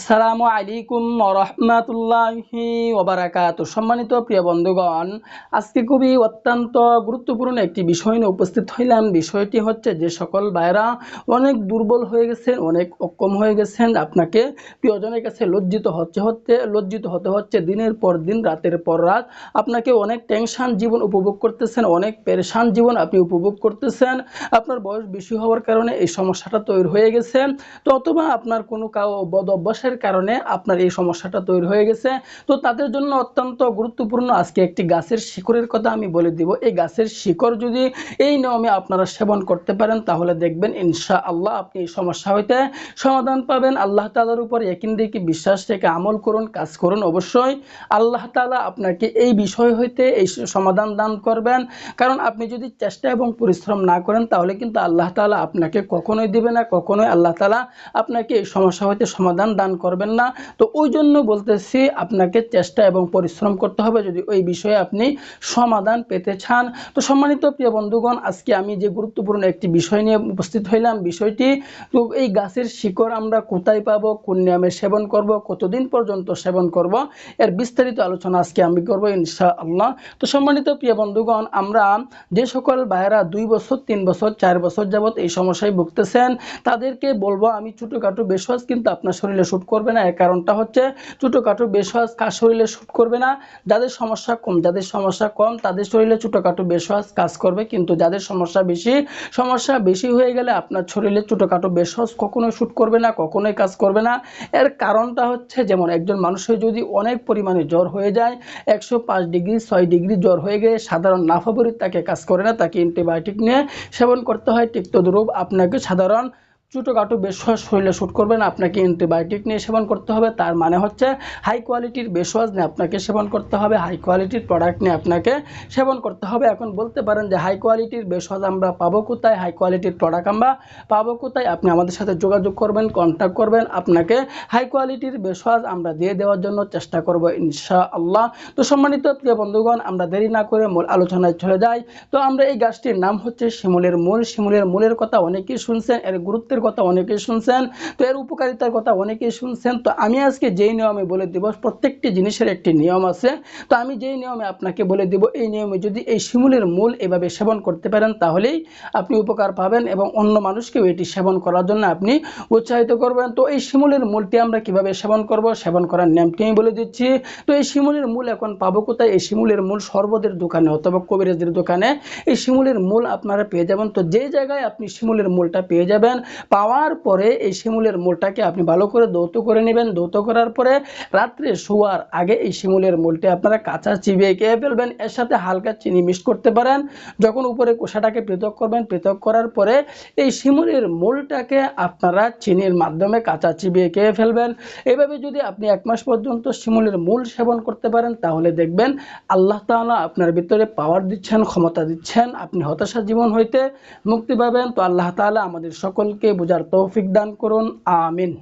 আসসালামু আলাইকুম রহমাতুল্লাহি ওবারাকাত সম্মানিত প্রিয় বন্ধুগণ, আজকে খুবই অত্যন্ত গুরুত্বপূর্ণ একটি বিষয় নিয়ে উপস্থিত হইলাম। বিষয়টি হচ্ছে যে সকল ভাইরা অনেক দুর্বল হয়ে গেছেন, অনেক অক্ষম হয়ে গেছেন। আপনাকে প্রিয়জনের কাছে লজ্জিত হচ্ছে হচ্ছে, লজ্জিত হতে হচ্ছে দিনের পর দিন, রাতের পর রাত। আপনাকে অনেক টেনশন জীবন উপভোগ করতেছেন, অনেক পেরেশান জীবন আপনি উপভোগ করতেছেন। আপনার বয়স বেশি হওয়ার কারণে এই সমস্যাটা তৈরি হয়ে গেছে। তো অথবা আপনার কোনো কাউ বদ অভ্যাসের কারণে আপনার এই সমস্যাটা তৈরি হয়ে গেছে। তো তাদের জন্য অত্যন্ত গুরুত্বপূর্ণ আজকে একটি গাছের শিকড়ের কথা আমি বলে দিব। এই গাছের শিকড় যদি এই নিয়মে আপনারা সেবন করতে পারেন, তাহলে দেখবেন ইনশা আল্লাহ আপনি এই সমস্যা হইতে সমাধান পাবেন। আল্লাহ তালার উপর একিন দিকে বিশ্বাস রেখে আমল করুন, কাজ করুন অবশ্যই। আল্লাহ তালা আপনাকে এই বিষয় হইতে এই সমাধান দান করবেন। কারণ আপনি যদি চেষ্টা এবং পরিশ্রম না করেন, তাহলে কিন্তু আল্লাহ তালা আপনাকে কখনোই দিবে না, কখনোই আল্লাহ তালা আপনাকে এই সমস্যা হইতে সমাধান দান করবেন না। তো ওই জন্য বলতেছি আপনাকে চেষ্টা এবং পরিশ্রম করতে হবে যদি ওই বিষয়ে আপনি সমাধান পেতে চান। তো সম্মানিত প্রিয় বন্ধুগণ, আজকে আমি যে গুরুত্বপূর্ণ একটি বিষয় নিয়ে উপস্থিত হইলাম, বিষয়টি তো এই গাছের শিকড় আমরা কোথায় পাবো, কোন নিয়মে সেবন করব, কতদিন পর্যন্ত সেবন করব, এর বিস্তারিত আলোচনা আজকে আমি করব ইনশা আল্লাহ তো সম্মানিত প্রিয় বন্ধুগণ, আমরা যে সকল ভাইয়েরা দুই বছর, তিন বছর, চার বছর যাবত এই সমস্যায় ভুগতেছেন, তাদেরকে বলব আমি ছোটোখাটো বেশওয়াজ কিন্তু আপনার শরীরে শ্যুট করবে না। এর কারণটা হচ্ছে ছোটোখাটো বেশওয়াজ কার শরীরে শ্যুট করবে না। যাদের সমস্যা কম, যাদের সমস্যা কম, তাদের শরীরে ছোটোখাটো বেশওয়াজ কাজ করবে। কিন্তু যাদের সমস্যা বেশি সমস্যা বেশি হয়ে গেলে আপনার শরীরে ছোটোখাটো বেশওয়াজ কখনোই শ্যুট করবে না, কখনোই কাজ করবে না। এর কারণটা হচ্ছে যেমন একজন মানুষের যদি অনেক পরিমাণে জ্বর হয়ে যায়, একশো পাঁচ ডিগ্রি, ছয় ডিগ্রি জ্বর হয়ে গেলে সাধারণ নাফাবরিত তাকে কাজ করে না, তাকে অ্যান্টিবায়োটিক নিয়ে সেবন করতে হয়। ঠিক তদ্রূপ আপনাকে সাধারণ ছোটোখাটো বেশওয়াজ শরীরে শ্যুট করবেন, আপনাকে অ্যান্টিবায়োটিক নিয়ে সেবন করতে হবে। তার মানে হচ্ছে হাই কোয়ালিটির বেশওয়াজ নিয়ে আপনাকে সেবন করতে হবে হাই কোয়ালিটির প্রোডাক্ট নিয়ে আপনাকে সেবন করতে হবে। এখন বলতে পারেন যে হাই কোয়ালিটির বেশওয়াজ আমরা পাবো কোথায়? হাই কোয়ালিটির প্রোডাক্ট আমরা পাবো কোথায়? আপনি আমাদের সাথে যোগাযোগ করবেন কন্ট্যাক্ট করবেন। আপনাকে হাই কোয়ালিটির বেশওয়াজ আমরা দিয়ে দেওয়ার জন্য চেষ্টা করব ইনশা আল্লাহ তো সম্মানিত প্রিয় বন্ধুগণ, আমরা দেরি না করে মূল আলোচনায় চলে যাই। তো আমরা এই গাছটির নাম হচ্ছে শিমুলের মূল। শিমুলের মূলের কথা অনেকেই শুনছেন, এর গুরুত্বের কথা অনেকেই শুনছেন, তো এর উপকারিতার কথা অনেকেই শুনছেন, তো আমি আজকে যেই নিয়মে বলে দেব, প্রত্যেকটি জিনিসের একটি নিয়ম আছে, তো আমি যেই নিয়মে আপনাকে বলে দেব, এই নিয়মে যদি এই শিমুলের মূল এভাবে সেবন করতে পারেন, তাহলেই আপনি উপকার পাবেন এবং অন্য মানুষকেও এটি সেবন করার জন্য আপনি উৎসাহিত করবেন। তো এই শিমুলের মূলটি আমরা কীভাবে সেবন করব, সেবন করার নিয়মটি আমি বলে দিচ্ছি। তো এই শিমুলের মূল এখন পাবো কোথায়? এই শিমুলের মূল সর্বদের দোকানে অথবা কবিরাজদের দোকানে। এই শিমুলের মূল আপনারা পেয়ে যাবেন। তো যে জায়গায় আপনি শিমুলের মূলটা পেয়ে যাবেন পাওয়ার পরে এই শিমুলের মূলটাকে আপনি ভালো করে দৌত করে নেবেন। দৌত করার পরে রাত্রে শোয়ার আগে এই শিমুলের মূলটি আপনারা কাঁচা চিবিয়ে খেয়ে ফেলবেন। এর সাথে হালকা চিনি মিক্স করতে পারেন। যখন উপরে কোষাটাকে পৃথক করবেন, পৃথক করার পরে এই শিমুলের মূলটাকে আপনারা চিনির মাধ্যমে কাঁচা চিবিয়ে খেয়ে ফেলবেন। এভাবে যদি আপনি এক মাস পর্যন্ত শিমুলের মূল সেবন করতে পারেন, তাহলে দেখবেন আল্লাহ তাআলা আপনার ভিতরে পাওয়ার দিচ্ছেন, ক্ষমতা দিচ্ছেন। আপনি হতাশা জীবন হইতে মুক্তি পাবেন। তো আল্লাহ তাআলা আমাদের সকলকে বোঝার তৌফিক দান করুন আমিন।